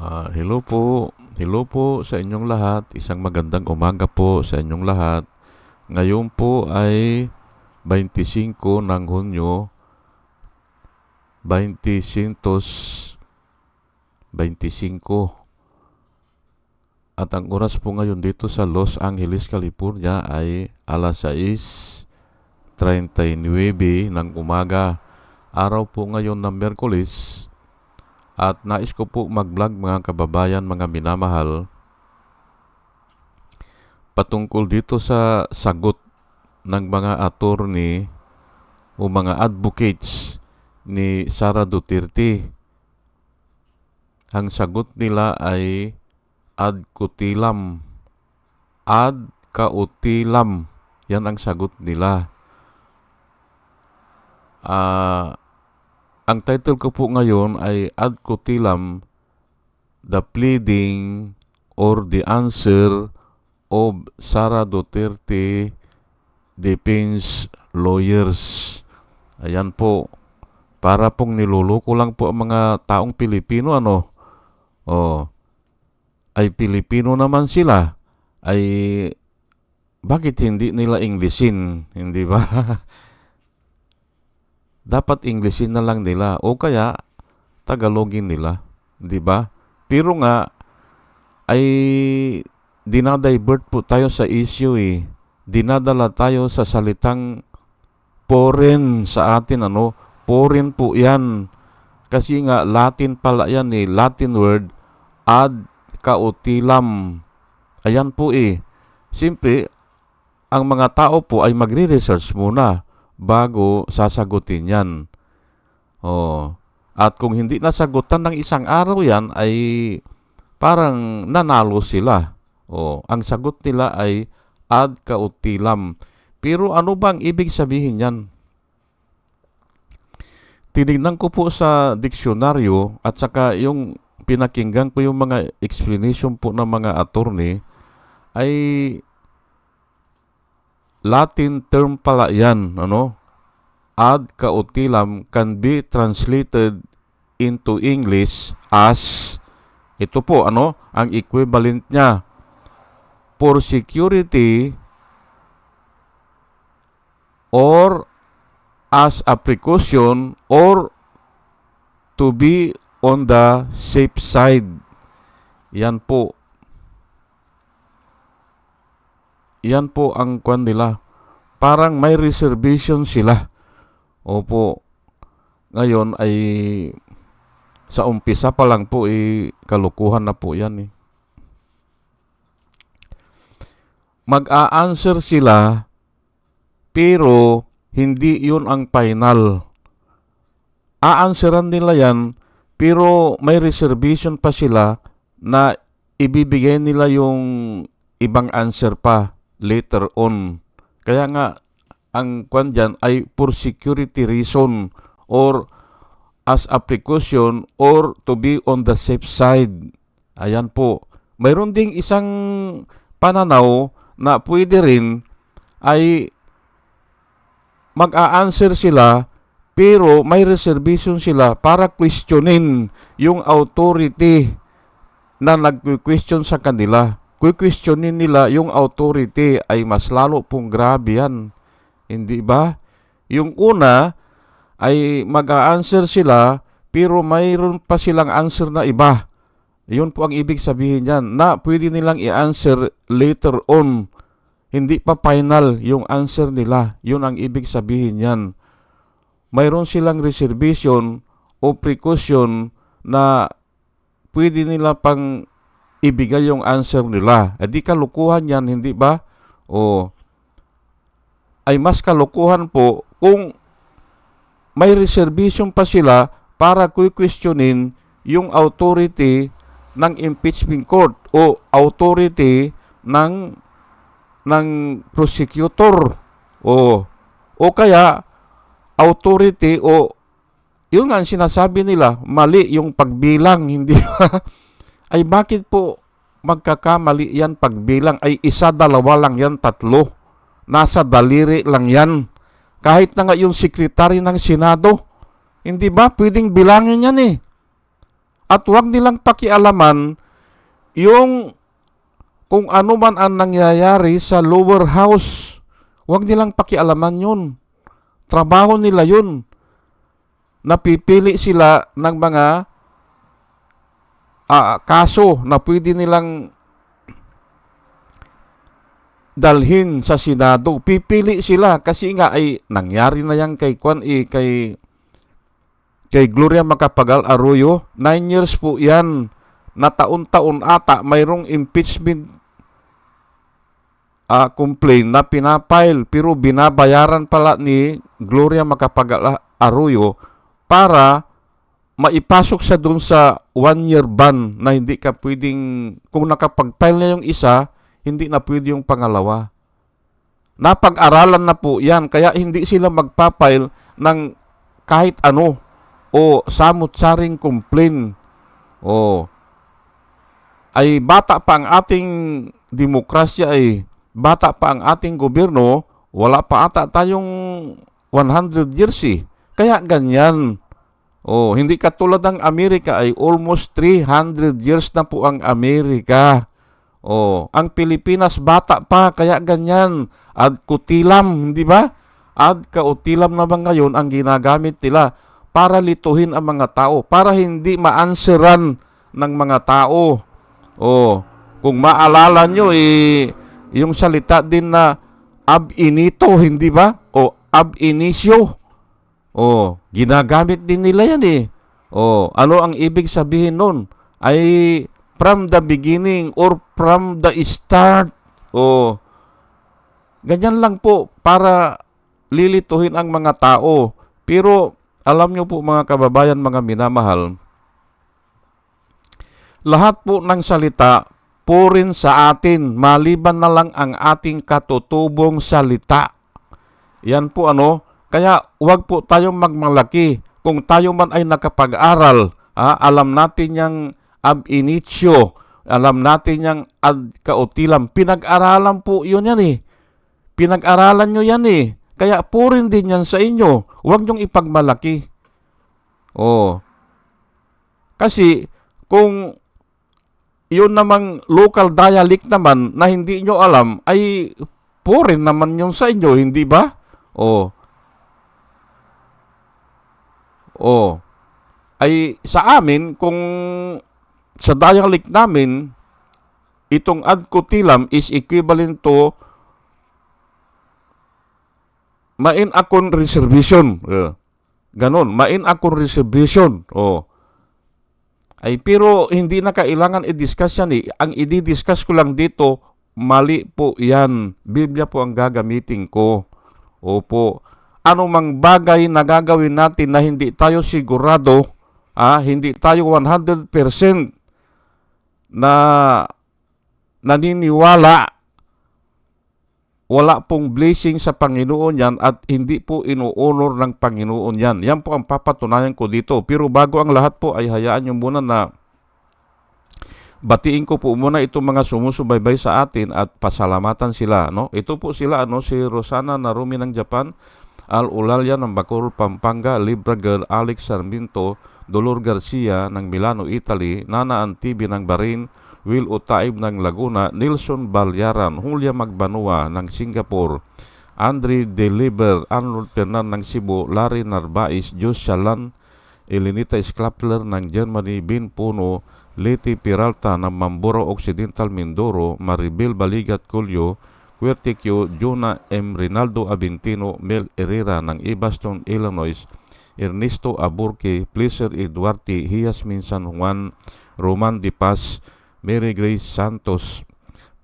Ah, hello po. Hello po sa inyong lahat. Isang magandang umaga po sa inyong lahat. Ngayon po ay 25 ng Hunyo 2025. At ang oras po ngayon dito sa Los Angeles, California ay alas 6.39 ng umaga. Araw po ngayon ng Merkulis at nais ko po mag-vlog mga kababayan, mga minamahal patungkol dito sa sagot ng mga attorney o mga advocates ni Sara Duterte. Ang sagot nila ay ad kutilam. Ad kautilam. Yan ang sagot nila. Ah, ang title ko po ngayon ay Ad Kutilam, The Pleading or the Answer of Sara Duterte Defense Lawyers. Ayan po. Para pong niluluko lang po ang mga taong Pilipino ano. Oh. Ay Pilipino naman sila. Ay bakit hindi nila Englishin, hindi ba? dapat Englishin na lang nila o kaya Tagalogin nila, 'di ba? Pero nga ay dinadivert po tayo sa issue eh. Dinadala tayo sa salitang foreign sa atin ano, foreign po 'yan. Kasi nga Latin pala 'yan eh, Latin word ad kautilam. Ayan po eh. Siyempre, ang mga tao po ay magre-research muna bago sasagutin yan. Oh. At kung hindi nasagutan ng isang araw yan, ay parang nanalo sila. Oh. Ang sagot nila ay ad kautilam. Pero ano bang ibig sabihin yan? Tinignan ko po sa diksyonaryo at saka yung pinakinggan ko yung mga explanation po ng mga attorney ay Latin term pala yan, ano? Ad kautilam can be translated into English as ito po, ano? Ang equivalent niya for security or as a precaution or to be on the safe side. Yan po. Yan po ang kwan nila. Parang may reservation sila. Opo. Ngayon ay sa umpisa pa lang po eh kalukuhan na po yan eh. Mag-a-answer sila pero hindi yun ang final. A-answeran nila yan pero may reservation pa sila na ibibigay nila yung ibang answer pa later on. Kaya nga, ang kwan dyan ay for security reason or as a precaution or to be on the safe side. Ayan po. Mayroon ding isang pananaw na pwede rin ay mag-a-answer sila pero may reservation sila para questionin yung authority na nag-question sa kanila questionin nila yung authority ay mas lalo pong grabe yan. Hindi ba? Yung una ay mag-a-answer sila pero mayroon pa silang answer na iba. Yun po ang ibig sabihin niyan na pwede nilang i-answer later on. Hindi pa final yung answer nila. Yun ang ibig sabihin niyan. Mayroon silang reservation o precaution na pwede nila pang ibigay yung answer nila. E di kalukuhan yan, hindi ba? O ay mas kalukuhan po kung may reservation pa sila para questionin yung authority ng impeachment court o authority ng ng prosecutor o o kaya authority o yun nga sinasabi nila mali yung pagbilang hindi ba ay bakit po magkakamali yan pagbilang ay isa, dalawa lang yan, tatlo. Nasa daliri lang yan. Kahit na nga yung sekretary ng Senado, hindi ba pwedeng bilangin yan eh. At huwag nilang pakialaman yung kung ano man ang nangyayari sa lower house. Huwag nilang pakialaman yun. Trabaho nila yun. Napipili sila ng mga ah, kaso na pwede nilang dalhin sa Senado. Pipili sila kasi nga ay nangyari na yan kay Kwan eh, kay kay Gloria Macapagal Arroyo. Nine years po yan na taon-taon ata mayroong impeachment ah, complaint na pinapile pero binabayaran pala ni Gloria Macapagal Arroyo para maipasok sa doon sa one-year ban na hindi ka pwedeng, kung nakapag-file na yung isa, hindi na pwede yung pangalawa. Napag-aralan na po yan, kaya hindi sila magpapile ng kahit ano o samot-saring complaint o ay bata pa ang ating demokrasya ay bata pa ang ating gobyerno, wala pa ata tayong 100 years eh. Kaya ganyan. Oh, hindi katulad ng Amerika ay almost 300 years na po ang Amerika. Oh, ang Pilipinas bata pa kaya ganyan. Ad kutilam, hindi ba? Ad kautilam naman ngayon ang ginagamit nila para lituhin ang mga tao, para hindi ma-answeran ng mga tao. Oh, kung maalala nyo, eh, yung salita din na ab inito, hindi ba? O ab inisyo. Oh, ginagamit din nila yan eh. Oh, ano ang ibig sabihin nun? Ay from the beginning or from the start. Oh, ganyan lang po para lilituhin ang mga tao. Pero alam nyo po mga kababayan, mga minamahal, lahat po ng salita purin sa atin, maliban na lang ang ating katutubong salita. Yan po ano, kaya wag po tayong magmalaki. Kung tayo man ay nakapag-aral, ha, alam natin yung ab initio, alam natin yung ad kautilam. Pinag-aralan po yun yan eh. Pinag-aralan nyo yan eh. Kaya purin din yan sa inyo. Huwag nyong ipagmalaki. Oh. Kasi kung yun namang local dialect naman na hindi nyo alam ay foreign naman yun sa inyo, hindi ba? Oh. Oh. Ay sa amin kung sa dialect namin itong ad kutilam is equivalent to main akon reservation. Uh, ganon, main akon reservation. Oh. Ay pero hindi na kailangan i-discuss yan eh. Ang i-discuss ko lang dito, mali po yan. Biblia po ang gagamitin ko. Opo. Ano mang bagay na gagawin natin na hindi tayo sigurado, ah, hindi tayo 100% na naniniwala wala pong blessing sa Panginoon yan at hindi po inuunor ng Panginoon yan. Yan po ang papatunayan ko dito. Pero bago ang lahat po ay hayaan nyo muna na batiin ko po muna itong mga sumusubaybay sa atin at pasalamatan sila. No? Ito po sila, ano, si Rosana Narumi ng Japan, Al Ulalya ng Bacol, Pampanga, Libra Girl, Alex Sarmiento, Dolor Garcia ng Milano, Italy, Nana Antibi ng Bahrain, Will Utaib ng Laguna, Nilson Balyaran, Julia Magbanua ng Singapore, Andre Deliver, Arnold Fernan ng Cebu, Larry Narbais, Jos Shalan, Elenita Sklapler ng Germany, Bin Puno, Leti Peralta ng Mamboro Occidental Mindoro, Maribel Baligat Culyo, Querticchio, Jonah M. Rinaldo Aventino, Mel Herrera ng Ebaston, Illinois, Ernesto Aburque, Pleasure Eduarte, Hiasmin San Juan, Roman Di Paz, Mary Grace Santos,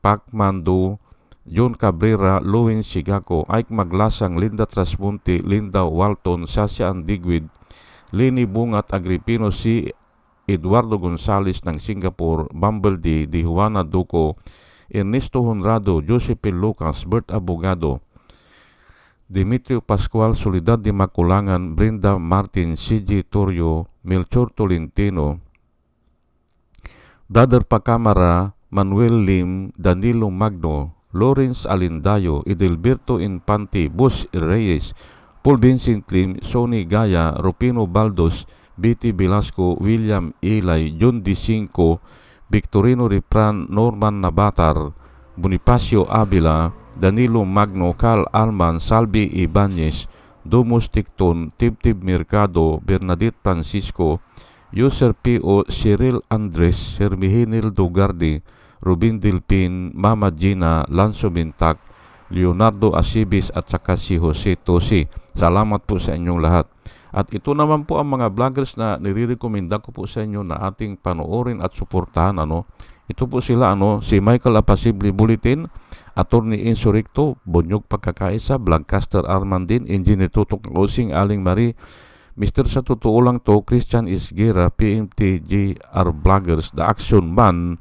Pac Mando, John Cabrera, Louis Sigaco, Ike Maglasang, Linda Trasmunti, Linda Walton, Sasha Andigwid, Lini Bungat Agripino, si Eduardo Gonzales ng Singapore, Bumblebee, Di Juana Duco, Ernesto Honrado, Josephine Lucas, Bert Abogado, Dimitrio Pascual, Solidad de Maculangan, Brenda Martin, CJ Torrio, Melchor Tolentino, Brother Pacamara, Manuel Lim, Danilo Magno, Lawrence Alindayo, Edelberto Infante, Bus Reyes, Paul Vincent Lim, Sonny Gaya, Rupino Baldos, B.T. Velasco, William Ilay, John D. Cinco, Victorino Ripran, Norman Nabatar, Bonifacio Avila, Danilo Magno, Carl Alman, Salvi Ibanez, Domus Ticton, Tibtib Mercado, Bernadette Francisco, User P.O. Cyril Andres, Hermihinil Dugardi, Rubin Dilpin, Mama Gina, Lanzo Bintak, Leonardo Asibis at saka si Jose Tosi. Salamat po sa inyong lahat. At ito naman po ang mga vloggers na nire-recommenda ko po sa inyo na ating panoorin at suportahan ano. Ito po sila ano, si Michael Apasible Bulletin, Attorney Insurrecto, Bonyog Pagkakaisa, Blancaster Armandin, Engineer Tutok Osing, Aling Marie, Mr. Sa Totoo Lang To, Christian Isgera, PMTGR Vloggers, The Action Man,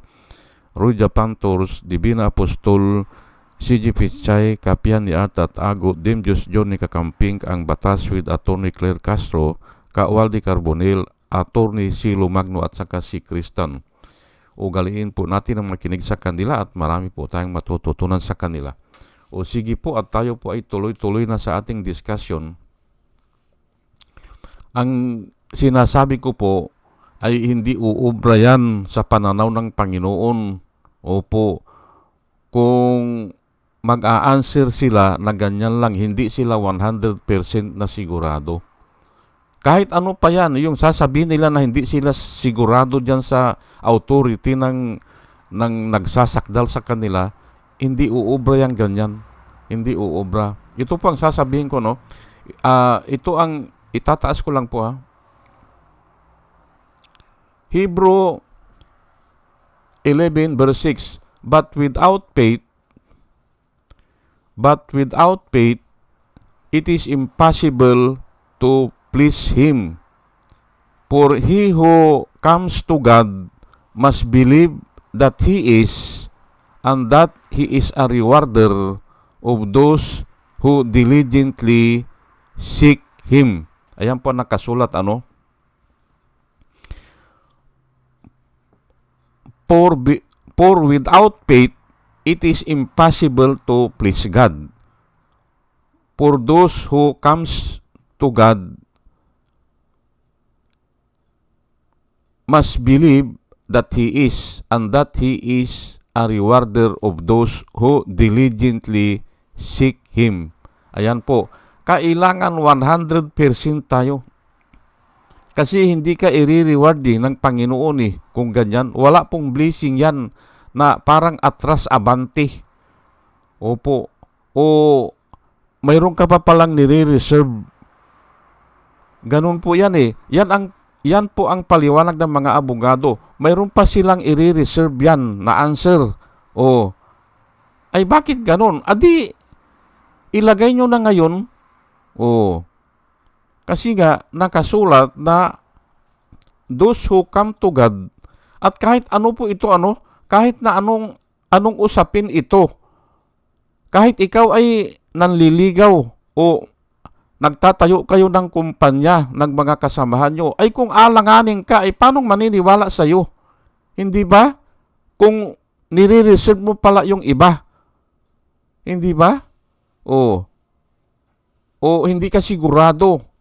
Ruja Pantors, Divina Apostol, CG Pichay, Kapian ni Art at Ago, Dimjus Johnny Kakamping, ang batas with Attorney Claire Castro, Kawaldi Carbonel, Attorney Silo Magno at saka si Kristan. Ugaliin po natin ang makinig sa kanila at marami po tayong matututunan sa kanila. O sige po at tayo po ay tuloy-tuloy na sa ating discussion. Ang sinasabi ko po ay hindi uubra yan sa pananaw ng Panginoon. Opo, kung mag-a-answer sila na ganyan lang, hindi sila 100% na sigurado. Kahit ano pa yan, yung sasabihin nila na hindi sila sigurado dyan sa authority ng, ng nagsasakdal sa kanila, hindi uubra yan ganyan. Hindi uubra. Ito po ang sasabihin ko, no? Ah, ito ang itataas ko lang po, ha? Hebrew 11 verse 6 But without faith But without faith it is impossible to please him For he who comes to God must believe that he is and that he is a rewarder of those who diligently seek him. Ayan po nakasulat ano For, for without faith, it is impossible to please God. For those who comes to God must believe that He is and that He is a rewarder of those who diligently seek Him. Ayan po. Kailangan 100% tayo kasi hindi ka i-reward eh ng Panginoon eh kung ganyan. Wala pong blessing yan na parang atras abante. Opo. O mayroon ka pa palang nire-reserve. Ganun po yan eh. Yan ang yan po ang paliwanag ng mga abogado. Mayroon pa silang i-reserve yan na answer. O ay bakit ganun? Adi ilagay nyo na ngayon. O kasi nga, nakasulat na those who come to God, at kahit ano po ito, ano, kahit na anong, anong usapin ito, kahit ikaw ay nanliligaw o nagtatayo kayo ng kumpanya ng mga kasamahan nyo, ay kung alanganin ka, ay paano maniniwala sa iyo? Hindi ba? Kung nire-reserve mo pala yung iba. Hindi ba? O, o hindi ka sigurado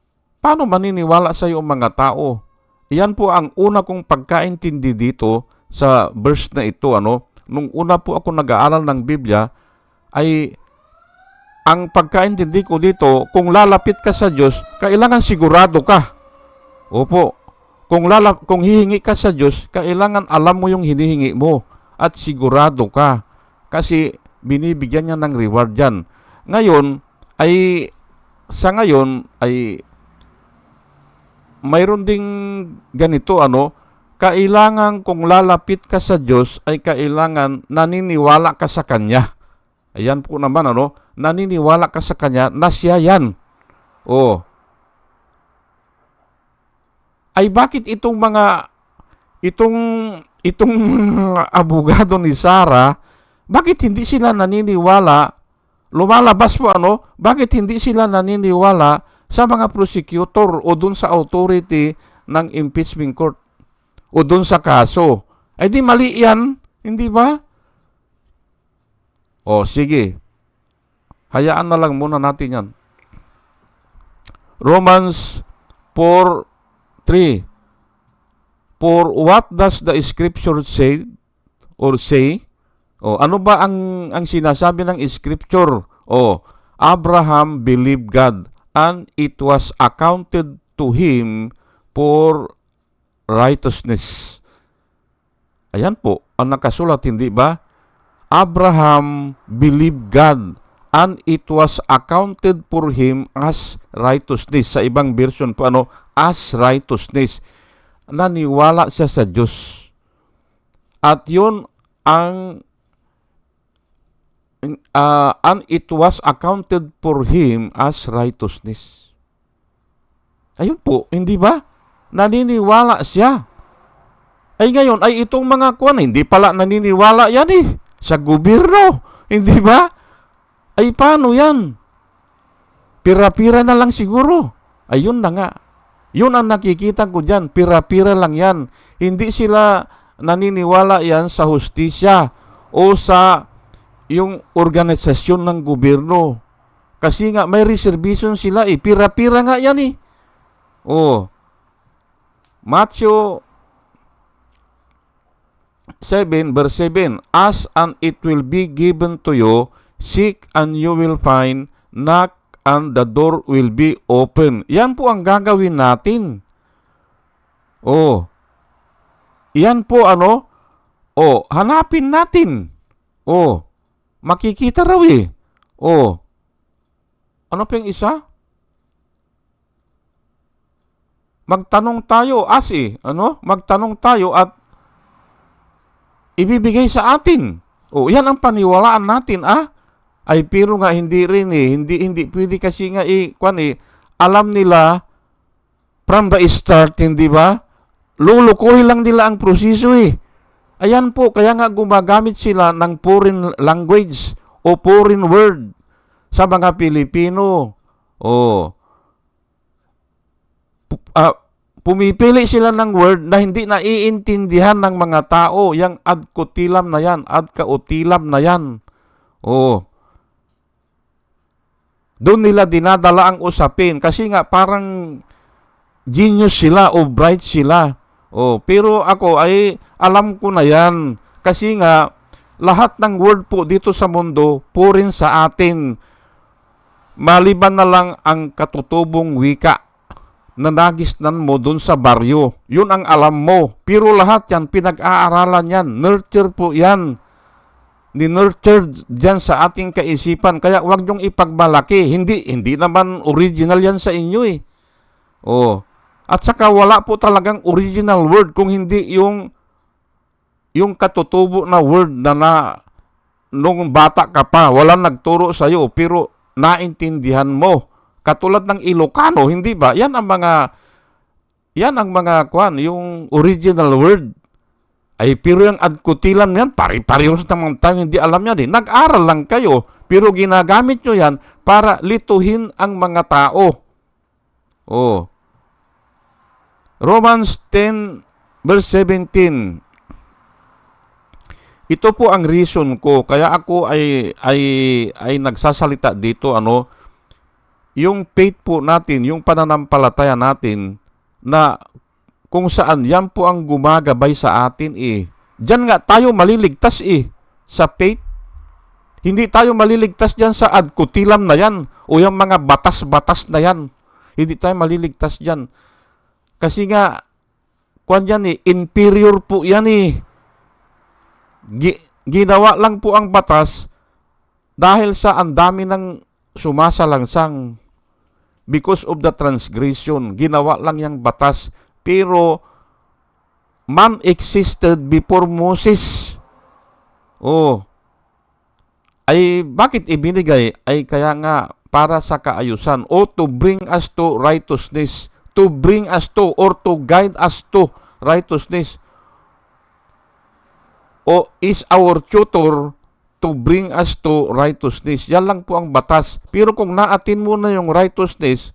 Paano maniniwala sa iyo ang mga tao? Iyan po ang una kong pagkaintindi dito sa verse na ito. Ano? Nung una po ako nag-aaral ng Biblia, ay ang pagkaintindi ko dito, kung lalapit ka sa Diyos, kailangan sigurado ka. Opo. Kung, lalap, kung hihingi ka sa Diyos, kailangan alam mo yung hinihingi mo at sigurado ka. Kasi binibigyan niya ng reward yan. Ngayon, ay sa ngayon ay mayroon ding ganito ano, kailangan kung lalapit ka sa Diyos ay kailangan naniniwala ka sa Kanya. Ayan po naman ano, naniniwala ka sa Kanya na siya yan. O, ay bakit itong mga itong itong abogado ni Sara, bakit hindi sila naniniwala? Lumalabas po ano, bakit hindi sila naniniwala sa mga prosecutor o dun sa authority ng impeachment court o dun sa kaso. Ay di mali yan, hindi ba? O sige, hayaan na lang muna natin yan. Romans 3. For what does the scripture say or say? O ano ba ang ang sinasabi ng scripture? O Abraham believed God and it was accounted to him for righteousness. Ayan po ang nakasulat hindi ba? Abraham believed God and it was accounted for him as righteousness. Sa ibang version po ano, as righteousness. Naniwala siya sa Diyos. At yun ang uh, and it was accounted for him as righteousness. Ayun po, hindi ba? Naniniwala siya. Ay ngayon, ay itong mga kuwan, hindi pala naniniwala yan eh. Sa gobyerno. Hindi ba? Ay paano yan? Pira-pira na lang siguro. Ayun na nga. Yun ang nakikita ko dyan. Pira-pira lang yan. Hindi sila naniniwala yan sa hustisya o sa yung organisasyon ng gobyerno. Kasi nga may reservation sila eh. Pira-pira nga yan eh. Oh. Matthew 7 verse 7 Ask and it will be given to you seek and you will find knock and the door will be open. Yan po ang gagawin natin. Oh. Yan po ano? Oh hanapin natin. Oh. Makikita raw eh. Oh. Ano pa yung isa magtanong tayo as eh ano magtanong tayo at ibibigay sa atin. O, yan ang paniwalaan natin, ah. Ay, pero nga hindi rin eh. Hindi, hindi pwede kasi nga eh, kwan eh, alam nila from the start, hindi ba? Lulukoy lang nila ang proseso eh. Ayan po, kaya nga gumagamit sila ng foreign language o foreign word sa mga Pilipino. O, uh, pumipili sila ng word na hindi naiintindihan ng mga tao. Yang ad kutilam na yan, ad kautilam na yan. Oh. Doon nila dinadala ang usapin kasi nga parang genius sila o bright sila. Oh, pero ako ay alam ko na yan kasi nga lahat ng word po dito sa mundo po rin sa atin. Maliban na lang ang katutubong wika na nagisnan mo dun sa baryo. Yun ang alam mo. Pero lahat yan, pinag-aaralan yan. Nurture po yan. Ni-nurture dyan sa ating kaisipan. Kaya huwag niyong ipagmalaki. Hindi, hindi naman original yan sa inyo eh. Oh. At saka wala po talagang original word kung hindi yung yung katutubo na word na na nung bata ka pa, walang nagturo sa iyo pero naintindihan mo Katulad ng Ilocano, hindi ba? Yan ang mga yan ang mga kwan, yung original word. Ay, pero yung adkutilan yan, pari-parehos naman tayo, hindi alam yan eh. Nag-aral lang kayo, pero ginagamit nyo yan para lituhin ang mga tao. Oh. Romans 10 verse 17. Ito po ang reason ko kaya ako ay ay ay nagsasalita dito ano yung faith po natin, yung pananampalataya natin na kung saan yan po ang gumagabay sa atin eh. Diyan nga tayo maliligtas eh sa faith. Hindi tayo maliligtas diyan sa adkutilam na yan o yung mga batas-batas na yan. Hindi tayo maliligtas diyan. Kasi nga, kwan yan eh, inferior po yan eh. Gi- ginawa lang po ang batas dahil sa ang dami ng sumasalangsang because of the transgression. Ginawa lang yung batas. Pero, man existed before Moses. Oh. Ay, bakit ibinigay? Ay, kaya nga, para sa kaayusan. O to bring us to righteousness. To bring us to, or to guide us to righteousness. O is our tutor to bring us to righteousness. Yan lang po ang batas. Pero kung naatin mo na yung righteousness,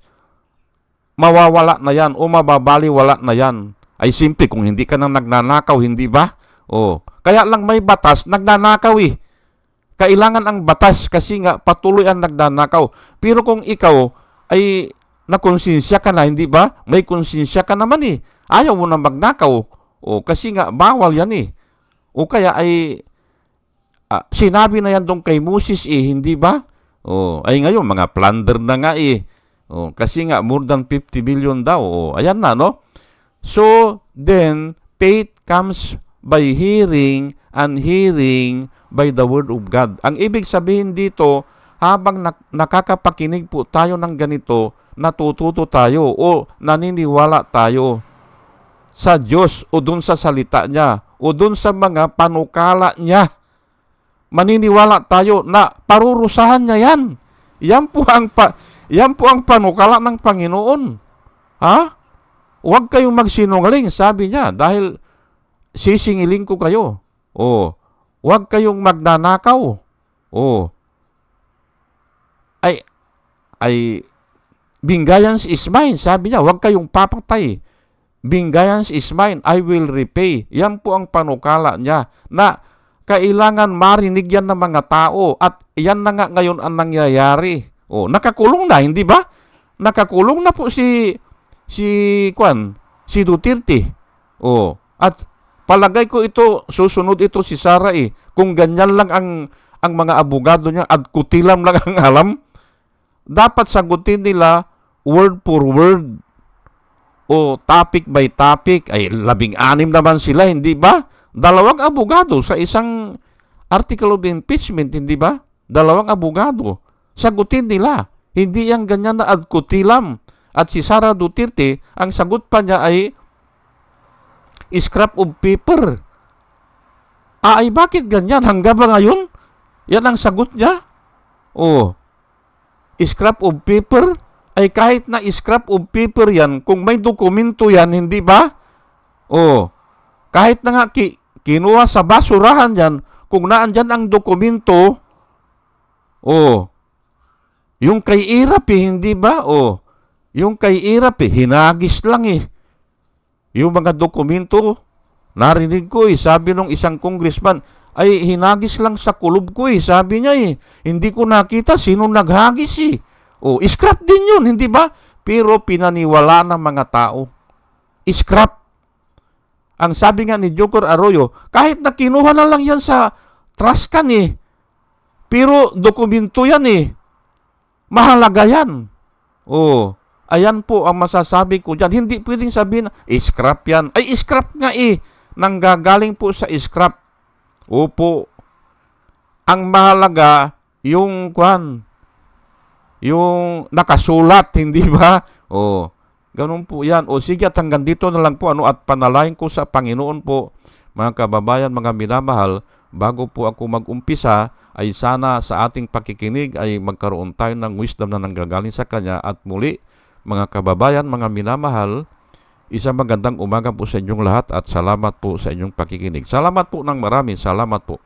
mawawala na yan o mababaliwala na yan. Ay simple, kung hindi ka nang nagnanakaw, hindi ba? O, kaya lang may batas, nagnanakaw eh. Kailangan ang batas kasi nga patuloy ang nagnanakaw. Pero kung ikaw ay na konsensya ka na, hindi ba? May konsensya ka naman eh. Ayaw mo na magnakaw. O, kasi nga, bawal yan eh. O kaya ay, ah, sinabi na yan doon kay Moses eh, hindi ba? O, ay ngayon, mga plunder na nga eh. O, kasi nga, more than 50 billion daw. O, ayan na, no? So, then, faith comes by hearing and hearing by the word of God. Ang ibig sabihin dito, habang nak- nakakapakinig po tayo ng ganito, natututo tayo o naniniwala tayo sa Diyos o dun sa salita niya o dun sa mga panukala niya. Maniniwala tayo na parurusahan niya yan. Yan po ang pa, yan po ang panukala ng Panginoon. Ha? Huwag kayong magsinungaling, sabi niya, dahil sisingiling ko kayo. O, huwag kayong magnanakaw. O, ay, ay, Bingayans is mine. Sabi niya, huwag kayong papatay. Bingayans is mine. I will repay. Yan po ang panukala niya na kailangan marinig yan ng mga tao at yan na nga ngayon ang nangyayari. O, nakakulong na, hindi ba? Nakakulong na po si si Kwan, si Duterte. O, at palagay ko ito, susunod ito si Sara eh. Kung ganyan lang ang ang mga abogado niya at kutilam lang ang alam, dapat sagutin nila word for word o topic by topic. Ay, labing-anim naman sila, hindi ba? Dalawang abogado sa isang article of impeachment, hindi ba? Dalawang abogado. Sagutin nila. Hindi yan ganyan na ad kutilam. At si Sara Duterte, ang sagot pa niya ay scrap of paper. Ah, ay bakit ganyan? Hanggang ba ngayon? Yan ang sagot niya? Oh, scrap of paper? Ay kahit na scrap of paper yan, kung may dokumento yan, hindi ba? Oh, kahit na nga ki, kinuha sa basurahan yan, kung naandyan ang dokumento, oh, yung kay Irap eh, hindi ba? Oh, yung kay Irap eh, hinagis lang eh. Yung mga dokumento, narinig ko eh, sabi nung isang congressman, ay hinagis lang sa kulob ko eh, sabi niya eh. Hindi ko nakita sino naghagis eh. O, scrap din yun, hindi ba? Pero pinaniwala ng mga tao. Scrap. Ang sabi nga ni Jokor Arroyo, kahit na kinuha na lang yan sa Trascan eh. Pero dokumento yan eh. Mahalaga yan. O, ayan po ang masasabi ko dyan. Hindi pwedeng sabihin, eh, scrap yan. Ay, scrap nga eh. Nanggagaling po sa scrap. Opo. Ang mahalaga, yung kwan, yung nakasulat, hindi ba? O, ganun po yan. O sige at hanggang dito na lang po ano at panalain ko sa Panginoon po, mga kababayan, mga minamahal, bago po ako mag-umpisa, ay sana sa ating pakikinig ay magkaroon tayo ng wisdom na nanggagaling sa Kanya at muli, mga kababayan, mga minamahal, isang magandang umaga po sa inyong lahat at salamat po sa inyong pakikinig. Salamat po ng marami, salamat po.